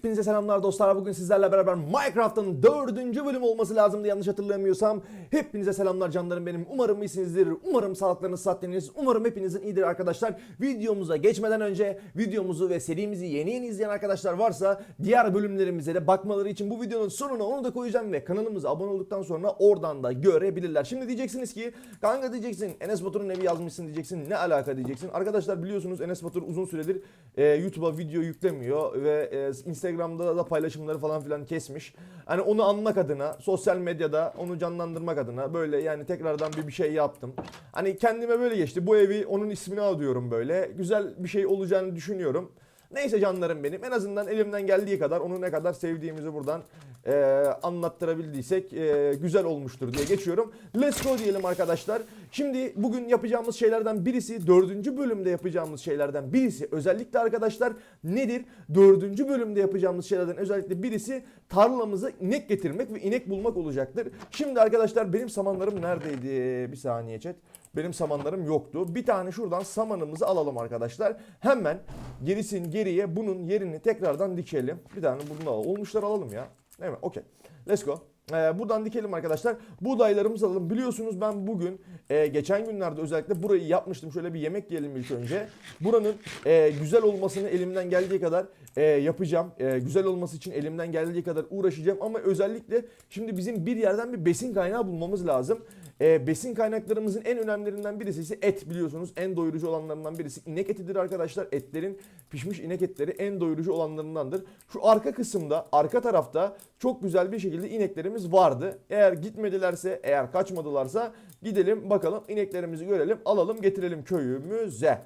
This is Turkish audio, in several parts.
Hepinize selamlar dostlar. Bugün sizlerle beraber Minecraft'ın dördüncü bölüm olması lazımdı yanlış hatırlamıyorsam. Hepinize selamlar canlarım benim. Umarım iyisinizdir. Umarım sağlıklarınız saatleriniz. Umarım hepinizin iyidir arkadaşlar. Videomuza geçmeden önce videomuzu ve serimizi yeni yeni izleyen arkadaşlar varsa diğer bölümlerimize de bakmaları için bu videonun sonuna onu da koyacağım ve kanalımıza abone olduktan sonra oradan da görebilirler. Şimdi diyeceksiniz ki kanka diyeceksin Enes Batur'un evi yazmışsın diyeceksin. Ne alaka diyeceksin. Arkadaşlar biliyorsunuz Enes Batur uzun süredir e, YouTube'a video yüklemiyor ve e, Instagram'da da paylaşımları falan filan kesmiş. Hani onu anmak adına sosyal medyada onu canlandırmak adına böyle yani tekrardan bir bir şey yaptım. Hani kendime böyle geçti. Bu evi onun ismini alıyorum böyle. Güzel bir şey olacağını düşünüyorum. Neyse canlarım benim. En azından elimden geldiği kadar onu ne kadar sevdiğimizi buradan e, anlattırabildiysek e, güzel olmuştur diye geçiyorum. Let's go diyelim arkadaşlar. Şimdi bugün yapacağımız şeylerden birisi dördüncü bölümde yapacağımız şeylerden birisi özellikle arkadaşlar nedir? Dördüncü bölümde yapacağımız şeylerden özellikle birisi tarlamıza inek getirmek ve inek bulmak olacaktır. Şimdi arkadaşlar benim samanlarım neredeydi? Bir saniye chat. Benim samanlarım yoktu. Bir tane şuradan samanımızı alalım arkadaşlar. Hemen gerisin geriye bunun yerini tekrardan dikelim. Bir tane bunu da alalım. Olmuşlar alalım ya. Değil mi? Okey. Let's go. Ee, buradan dikelim arkadaşlar. Buğdaylarımızı alalım. Biliyorsunuz ben bugün e, geçen günlerde özellikle burayı yapmıştım. Şöyle bir yemek yiyelim ilk önce. Buranın e, güzel olmasını elimden geldiği kadar e, yapacağım. E, güzel olması için elimden geldiği kadar uğraşacağım. Ama özellikle şimdi bizim bir yerden bir besin kaynağı bulmamız lazım. E, besin kaynaklarımızın en önemlilerinden birisi ise et biliyorsunuz. En doyurucu olanlarından birisi inek etidir arkadaşlar. Etlerin pişmiş inek etleri en doyurucu olanlarındandır. Şu arka kısımda, arka tarafta çok güzel bir şekilde ineklerimiz vardı. Eğer gitmedilerse, eğer kaçmadılarsa gidelim bakalım ineklerimizi görelim, alalım getirelim köyümüze.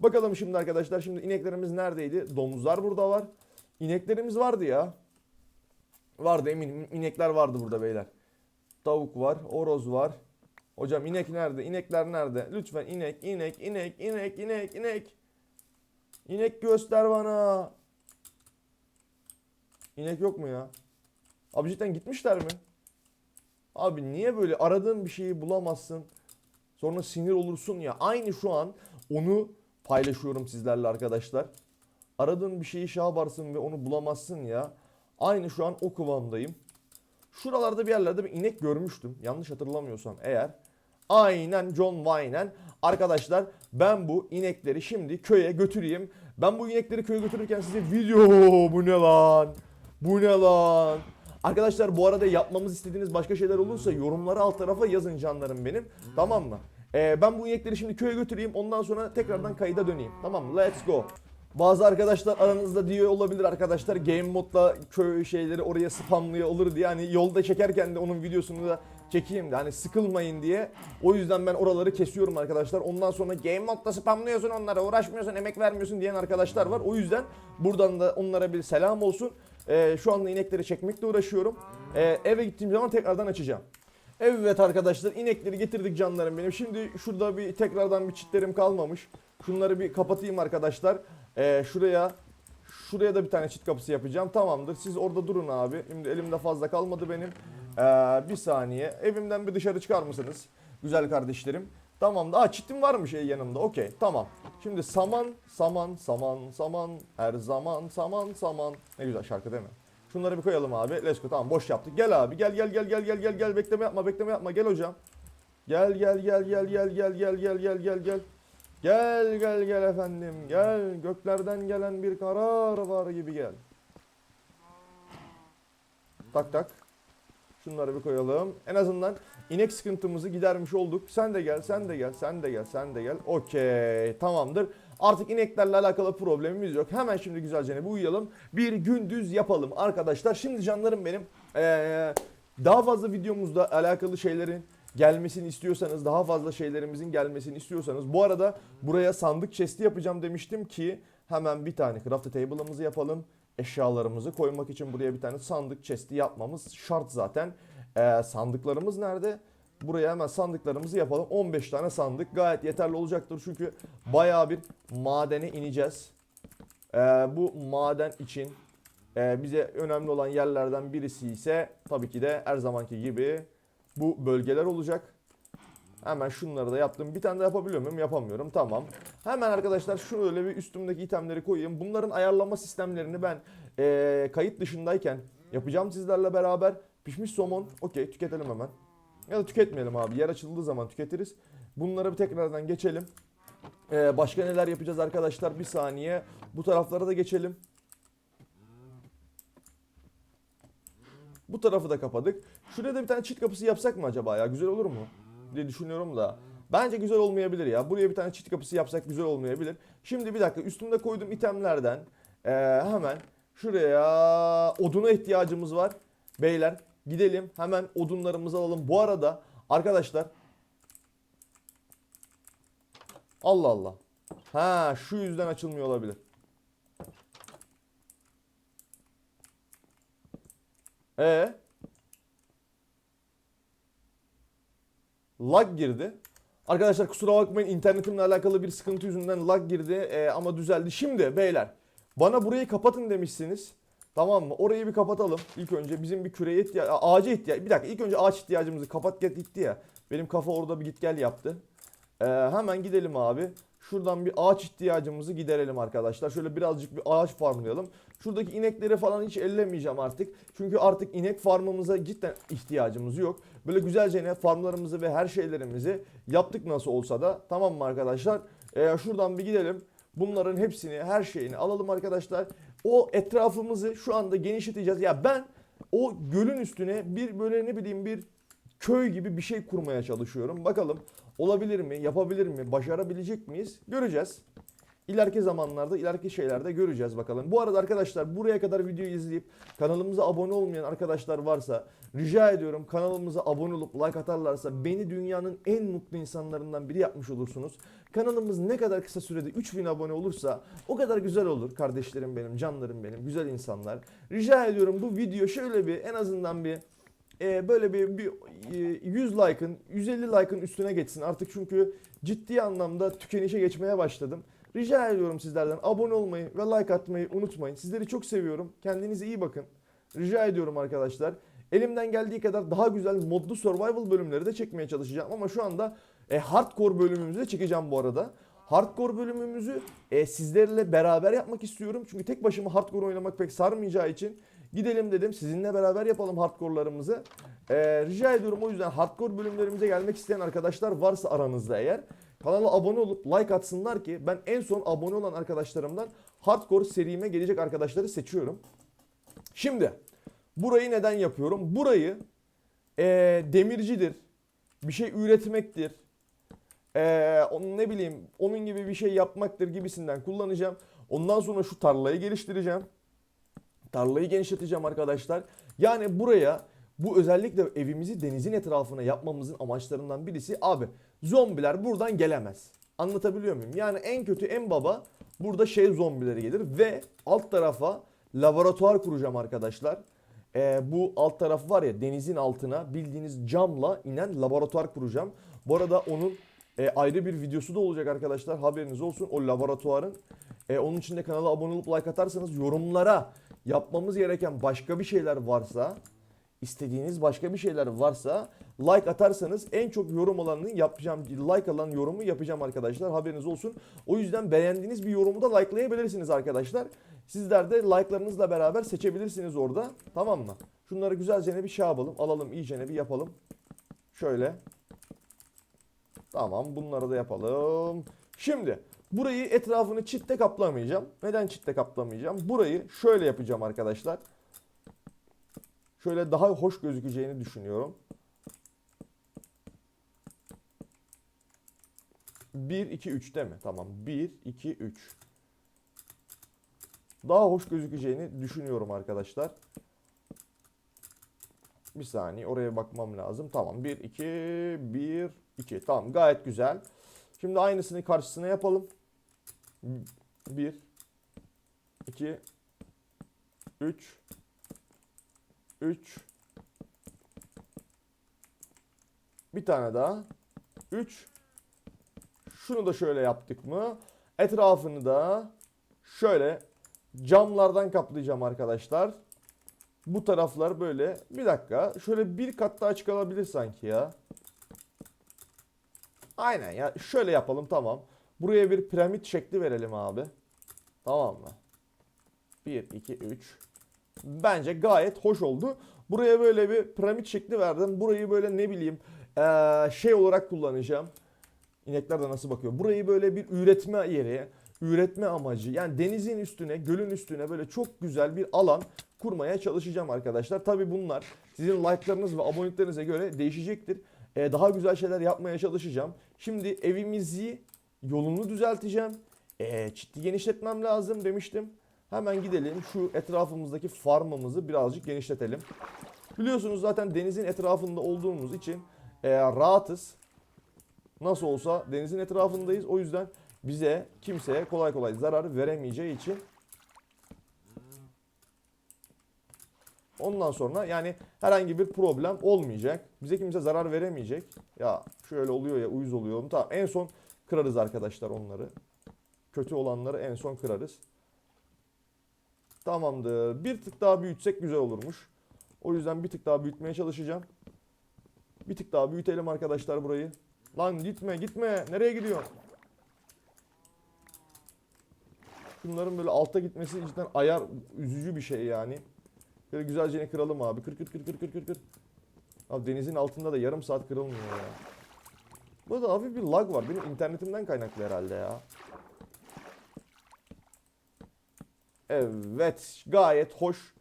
Bakalım şimdi arkadaşlar şimdi ineklerimiz neredeydi? Domuzlar burada var. İneklerimiz vardı ya. Vardı eminim inekler vardı burada beyler. Tavuk var, horoz var. Hocam inek nerede? İnekler nerede? Lütfen inek, inek, inek, inek, inek, inek. İnek göster bana. İnek yok mu ya? Abi cidden gitmişler mi? Abi niye böyle aradığın bir şeyi bulamazsın? Sonra sinir olursun ya. Aynı şu an onu paylaşıyorum sizlerle arkadaşlar. Aradığın bir şeyi şey ve onu bulamazsın ya. Aynı şu an o kıvamdayım. Şuralarda bir yerlerde bir inek görmüştüm. Yanlış hatırlamıyorsam eğer. Aynen John Wayne'en. Arkadaşlar ben bu inekleri şimdi köye götüreyim. Ben bu inekleri köye götürürken size video bu ne lan? Bu ne lan? Arkadaşlar bu arada yapmamız istediğiniz başka şeyler olursa yorumları alt tarafa yazın canlarım benim. Tamam mı? Ee, ben bu inekleri şimdi köye götüreyim. Ondan sonra tekrardan kayıda döneyim. Tamam mı? Let's go. Bazı arkadaşlar aranızda diyor olabilir arkadaşlar game modla köy şeyleri oraya spamlıyor olur diye hani yolda çekerken de onun videosunu da çekeyim de hani sıkılmayın diye. O yüzden ben oraları kesiyorum arkadaşlar. Ondan sonra game modda spamlıyorsun onlara uğraşmıyorsun emek vermiyorsun diyen arkadaşlar var. O yüzden buradan da onlara bir selam olsun. Ee, şu anda inekleri çekmekle uğraşıyorum. Ee, eve gittiğim zaman tekrardan açacağım. Evet arkadaşlar inekleri getirdik canlarım benim. Şimdi şurada bir tekrardan bir çitlerim kalmamış. Şunları bir kapatayım arkadaşlar. Ee, şuraya şuraya da bir tane çit kapısı yapacağım. Tamamdır. Siz orada durun abi. Şimdi elimde fazla kalmadı benim. Ee, bir saniye. Evimden bir dışarı çıkar mısınız? Güzel kardeşlerim. Tamam da Aa, çitim varmış şey yanımda. Okey tamam. Şimdi saman saman saman saman her zaman saman saman. Ne güzel şarkı değil mi? Şunları bir koyalım abi. Let's go. Tamam boş yaptık. Gel abi. Gel gel gel gel gel gel gel. Bekleme yapma. Bekleme yapma. Gel hocam. Gel gel gel gel gel gel gel gel gel gel gel. Gel gel gel efendim. Gel. Göklerden gelen bir karar var gibi gel. Tak tak. Şunları bir koyalım. En azından inek sıkıntımızı gidermiş olduk. Sen de gel, sen de gel, sen de gel, sen de gel. Okey, tamamdır. Artık ineklerle alakalı problemimiz yok. Hemen şimdi güzelce bir uyuyalım. Bir gündüz yapalım arkadaşlar. Şimdi canlarım benim. Ee, daha fazla videomuzda alakalı şeylerin gelmesini istiyorsanız, daha fazla şeylerimizin gelmesini istiyorsanız. Bu arada buraya sandık chest'i yapacağım demiştim ki hemen bir tane craft table'ımızı yapalım. Eşyalarımızı koymak için buraya bir tane sandık chest'i yapmamız şart zaten. Ee, sandıklarımız nerede? Buraya hemen sandıklarımızı yapalım. 15 tane sandık gayet yeterli olacaktır. Çünkü bayağı bir madene ineceğiz. Ee, bu maden için e, bize önemli olan yerlerden birisi ise tabii ki de her zamanki gibi bu bölgeler olacak. Hemen şunları da yaptım. Bir tane de yapabiliyor muyum? Yapamıyorum. Tamam. Hemen arkadaşlar şöyle bir üstümdeki itemleri koyayım. Bunların ayarlama sistemlerini ben e, kayıt dışındayken yapacağım sizlerle beraber. Pişmiş somon. Okey tüketelim hemen. Ya da tüketmeyelim abi. Yer açıldığı zaman tüketiriz. Bunlara bir tekrardan geçelim. Ee, başka neler yapacağız arkadaşlar? Bir saniye. Bu taraflara da geçelim. Bu tarafı da kapadık. Şuraya da bir tane çift kapısı yapsak mı acaba ya? Güzel olur mu? diye düşünüyorum da. Bence güzel olmayabilir ya. Buraya bir tane çift kapısı yapsak güzel olmayabilir. Şimdi bir dakika üstümde koyduğum itemlerden ee, hemen şuraya oduna ihtiyacımız var. Beyler gidelim hemen odunlarımızı alalım. Bu arada arkadaşlar Allah Allah. Ha şu yüzden açılmıyor olabilir. E lag girdi. Arkadaşlar kusura bakmayın internetimle alakalı bir sıkıntı yüzünden lag girdi Ee, ama düzeldi. Şimdi beyler bana burayı kapatın demişsiniz. Tamam mı? Orayı bir kapatalım. İlk önce bizim bir küreye ihtiyaç, ağaca ihtiyaç. Bir dakika ilk önce ağaç ihtiyacımızı kapat get gitti ya. Benim kafa orada bir git gel yaptı. Ee, hemen gidelim abi. Şuradan bir ağaç ihtiyacımızı giderelim arkadaşlar. Şöyle birazcık bir ağaç farmlayalım. Şuradaki inekleri falan hiç ellemeyeceğim artık. Çünkü artık inek farmımıza cidden ihtiyacımız yok. Böyle güzelce ne farmlarımızı ve her şeylerimizi yaptık nasıl olsa da. Tamam mı arkadaşlar? Ee, şuradan bir gidelim. Bunların hepsini, her şeyini alalım arkadaşlar. O etrafımızı şu anda genişleteceğiz. Ya ben o gölün üstüne bir böyle ne bileyim bir köy gibi bir şey kurmaya çalışıyorum. Bakalım olabilir mi, yapabilir mi, başarabilecek miyiz? Göreceğiz. İleriki zamanlarda, ileriki şeylerde göreceğiz bakalım. Bu arada arkadaşlar buraya kadar videoyu izleyip kanalımıza abone olmayan arkadaşlar varsa rica ediyorum kanalımıza abone olup like atarlarsa beni dünyanın en mutlu insanlarından biri yapmış olursunuz. Kanalımız ne kadar kısa sürede 3000 abone olursa o kadar güzel olur kardeşlerim benim, canlarım benim, güzel insanlar. Rica ediyorum bu video şöyle bir en azından bir e, böyle bir, bir e, 100 like'ın 150 like'ın üstüne geçsin. Artık çünkü ciddi anlamda tükenişe geçmeye başladım. Rica ediyorum sizlerden abone olmayı ve like atmayı unutmayın. Sizleri çok seviyorum. Kendinize iyi bakın. Rica ediyorum arkadaşlar. Elimden geldiği kadar daha güzel modlu survival bölümleri de çekmeye çalışacağım. Ama şu anda e, hardcore bölümümüzü de çekeceğim bu arada. Hardcore bölümümüzü e, sizlerle beraber yapmak istiyorum. Çünkü tek başıma hardcore oynamak pek sarmayacağı için gidelim dedim. Sizinle beraber yapalım hardcore'larımızı. E, rica ediyorum o yüzden hardcore bölümlerimize gelmek isteyen arkadaşlar varsa aranızda eğer kanala abone olup like atsınlar ki ben en son abone olan arkadaşlarımdan hardcore serime gelecek arkadaşları seçiyorum. Şimdi burayı neden yapıyorum? Burayı e, demircidir, bir şey üretmektir, ee, onun ne bileyim onun gibi bir şey yapmaktır gibisinden kullanacağım. Ondan sonra şu tarlayı geliştireceğim. Tarlayı genişleteceğim arkadaşlar. Yani buraya bu özellikle evimizi denizin etrafına yapmamızın amaçlarından birisi abi zombiler buradan gelemez. Anlatabiliyor muyum? Yani en kötü en baba burada şey zombileri gelir ve alt tarafa laboratuvar kuracağım arkadaşlar. Ee, bu alt tarafı var ya denizin altına bildiğiniz camla inen laboratuvar kuracağım. Bu arada onun e, ayrı bir videosu da olacak arkadaşlar. Haberiniz olsun o laboratuvarın. E, onun için de kanala abone olup like atarsanız yorumlara yapmamız gereken başka bir şeyler varsa istediğiniz başka bir şeyler varsa like atarsanız en çok yorum olanını yapacağım. Like alan yorumu yapacağım arkadaşlar. Haberiniz olsun. O yüzden beğendiğiniz bir yorumu da likelayabilirsiniz arkadaşlar. Sizler de like'larınızla beraber seçebilirsiniz orada. Tamam mı? Şunları güzelce bir şey yapalım. Alalım iyice bir yapalım. Şöyle. Tamam bunları da yapalım. Şimdi burayı etrafını çitle kaplamayacağım. Neden çitle kaplamayacağım? Burayı şöyle yapacağım arkadaşlar. Şöyle daha hoş gözükeceğini düşünüyorum. 1, 2, 3 değil mi? Tamam. 1, 2, 3. Daha hoş gözükeceğini düşünüyorum arkadaşlar. Bir saniye oraya bakmam lazım. Tamam 1, 2, 1, 2. Tamam gayet güzel. Şimdi aynısını karşısına yapalım. 1, 2, 3, 3, bir tane daha. 3. Şunu da şöyle yaptık mı? Etrafını da şöyle camlardan kaplayacağım arkadaşlar. Bu taraflar böyle. Bir dakika. Şöyle bir kat daha çıkabilir sanki ya. Aynen ya. Şöyle yapalım tamam. Buraya bir piramit şekli verelim abi. Tamam mı? 1, 2, 3. Bence gayet hoş oldu. Buraya böyle bir piramit şekli verdim. Burayı böyle ne bileyim şey olarak kullanacağım. İnekler de nasıl bakıyor? Burayı böyle bir üretme yeri, üretme amacı. Yani denizin üstüne, gölün üstüne böyle çok güzel bir alan kurmaya çalışacağım arkadaşlar. Tabi bunlar sizin like'larınız ve aboneliklerinize göre değişecektir. Ee, daha güzel şeyler yapmaya çalışacağım. Şimdi evimizi yolunu düzelteceğim. Ee, çiti genişletmem lazım demiştim. Hemen gidelim şu etrafımızdaki farmımızı birazcık genişletelim. Biliyorsunuz zaten denizin etrafında olduğumuz için e, rahatız. Nasıl olsa denizin etrafındayız. O yüzden bize kimseye kolay kolay zarar veremeyeceği için Ondan sonra yani herhangi bir problem olmayacak. Bize kimse zarar veremeyecek. Ya şöyle oluyor ya uyuz oluyor. Tamam en son kırarız arkadaşlar onları. Kötü olanları en son kırarız. Tamamdır. Bir tık daha büyütsek güzel olurmuş. O yüzden bir tık daha büyütmeye çalışacağım. Bir tık daha büyütelim arkadaşlar burayı. Lan gitme gitme. Nereye gidiyorsun? Şunların böyle alta gitmesi cidden ayar üzücü bir şey yani. Böyle güzelce kıralım abi. Kır kır kır kır kır kır kır. Abi denizin altında da yarım saat kırılmıyor ya. Burada hafif bir lag var. Benim internetimden kaynaklı herhalde ya. Evet. Gayet hoş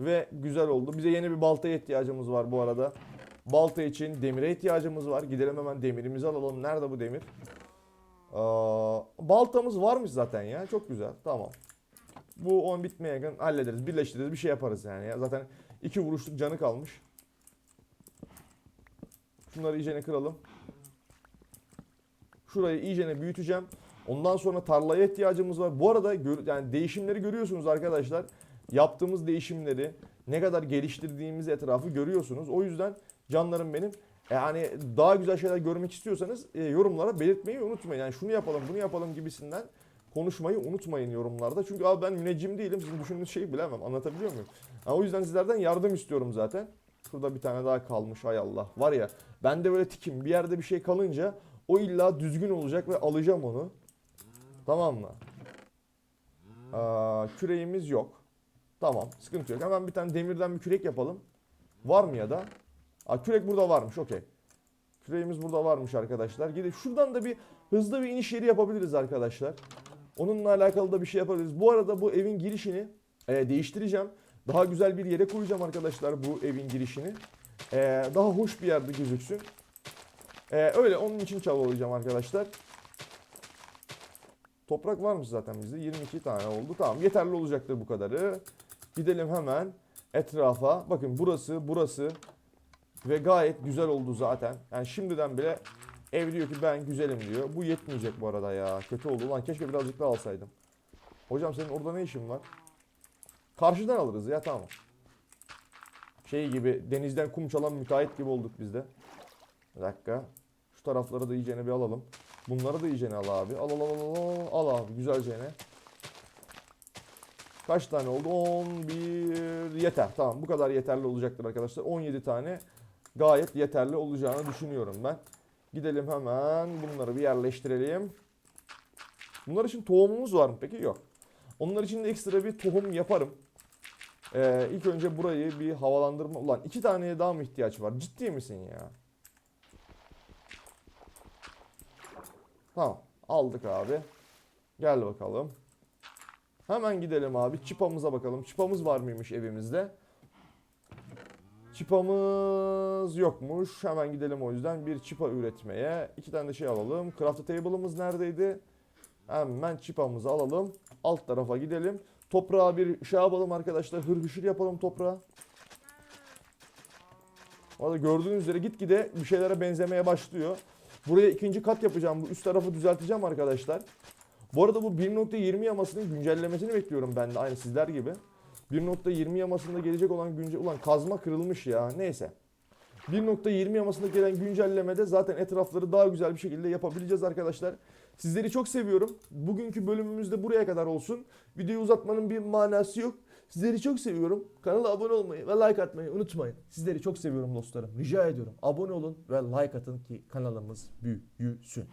ve güzel oldu. Bize yeni bir baltaya ihtiyacımız var bu arada. Balta için demire ihtiyacımız var. Gidelim hemen demirimizi alalım. Nerede bu demir? Aa, baltamız varmış zaten ya. Çok güzel. Tamam. Bu 10 bitmeye yakın hallederiz. Birleştiririz. Bir şey yaparız yani. Ya. Zaten iki vuruşluk canı kalmış. Şunları iyicene kıralım. Şurayı iyicene büyüteceğim. Ondan sonra tarlaya ihtiyacımız var. Bu arada yani değişimleri görüyorsunuz arkadaşlar. Yaptığımız değişimleri ne kadar geliştirdiğimiz etrafı görüyorsunuz. O yüzden canlarım benim yani daha güzel şeyler görmek istiyorsanız e, yorumlara belirtmeyi unutmayın. Yani şunu yapalım, bunu yapalım gibisinden konuşmayı unutmayın yorumlarda. Çünkü abi ben müneccim değilim. Sizin düşündüğünüz şeyi bilemem. Anlatabiliyor muyum? Ha, o yüzden sizlerden yardım istiyorum zaten. Şurada bir tane daha kalmış hay Allah. Var ya ben de böyle tikim. Bir yerde bir şey kalınca o illa düzgün olacak ve alacağım onu. Tamam mı? Aa, küreğimiz yok. Tamam sıkıntı yok. Hemen bir tane demirden bir kürek yapalım. Var mı ya da? Aa, kürek burada varmış okey. Küreğimiz burada varmış arkadaşlar. Gidin şuradan da bir hızlı bir iniş yeri yapabiliriz arkadaşlar. Onunla alakalı da bir şey yapabiliriz. Bu arada bu evin girişini e, değiştireceğim. Daha güzel bir yere koyacağım arkadaşlar bu evin girişini. E, daha hoş bir yerde gözüksün. E, öyle onun için çabalayacağım arkadaşlar. Toprak varmış zaten bizde. 22 tane oldu. Tamam yeterli olacaktır bu kadarı. Gidelim hemen etrafa. Bakın burası, burası ve gayet güzel oldu zaten. Yani şimdiden bile ev diyor ki ben güzelim diyor. Bu yetmeyecek bu arada ya. Kötü oldu. Lan keşke birazcık daha alsaydım. Hocam senin orada ne işin var? Karşıdan alırız ya tamam. Şey gibi denizden kum çalan müteahhit gibi olduk biz de. Bir dakika. Şu tarafları da iyicene bir alalım. Bunları da iyicene al abi. Al al al al al. Al abi güzelce Kaç tane oldu? 11 yeter. Tamam bu kadar yeterli olacaktır arkadaşlar. 17 tane gayet yeterli olacağını düşünüyorum ben. Gidelim hemen bunları bir yerleştirelim. Bunlar için tohumumuz var mı peki? Yok. Onlar için de ekstra bir tohum yaparım. Ee, ilk önce burayı bir havalandırma... Ulan iki taneye daha mı ihtiyaç var? Ciddi misin ya? Tamam. Aldık abi. Gel bakalım. Hemen gidelim abi. Çipamıza bakalım. Çipamız var mıymış evimizde? Çipamız yokmuş. Hemen gidelim o yüzden bir çipa üretmeye. İki tane de şey alalım. Craft table'ımız neredeydi? Hemen çipamızı alalım. Alt tarafa gidelim. Toprağa bir şey yapalım arkadaşlar. Hırhışır yapalım toprağa. Valla gördüğünüz üzere gitgide bir şeylere benzemeye başlıyor. Buraya ikinci kat yapacağım. Bu üst tarafı düzelteceğim arkadaşlar. Bu arada bu 1.20 yamasının güncellemesini bekliyorum ben de aynı sizler gibi. 1.20 yamasında gelecek olan güncel... Ulan kazma kırılmış ya. Neyse. 1.20 yamasında gelen güncellemede zaten etrafları daha güzel bir şekilde yapabileceğiz arkadaşlar. Sizleri çok seviyorum. Bugünkü bölümümüz de buraya kadar olsun. Videoyu uzatmanın bir manası yok. Sizleri çok seviyorum. Kanala abone olmayı ve like atmayı unutmayın. Sizleri çok seviyorum dostlarım. Rica ediyorum. Abone olun ve like atın ki kanalımız büyüsün.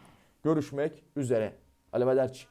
Görüşmek üzere. Alevederci.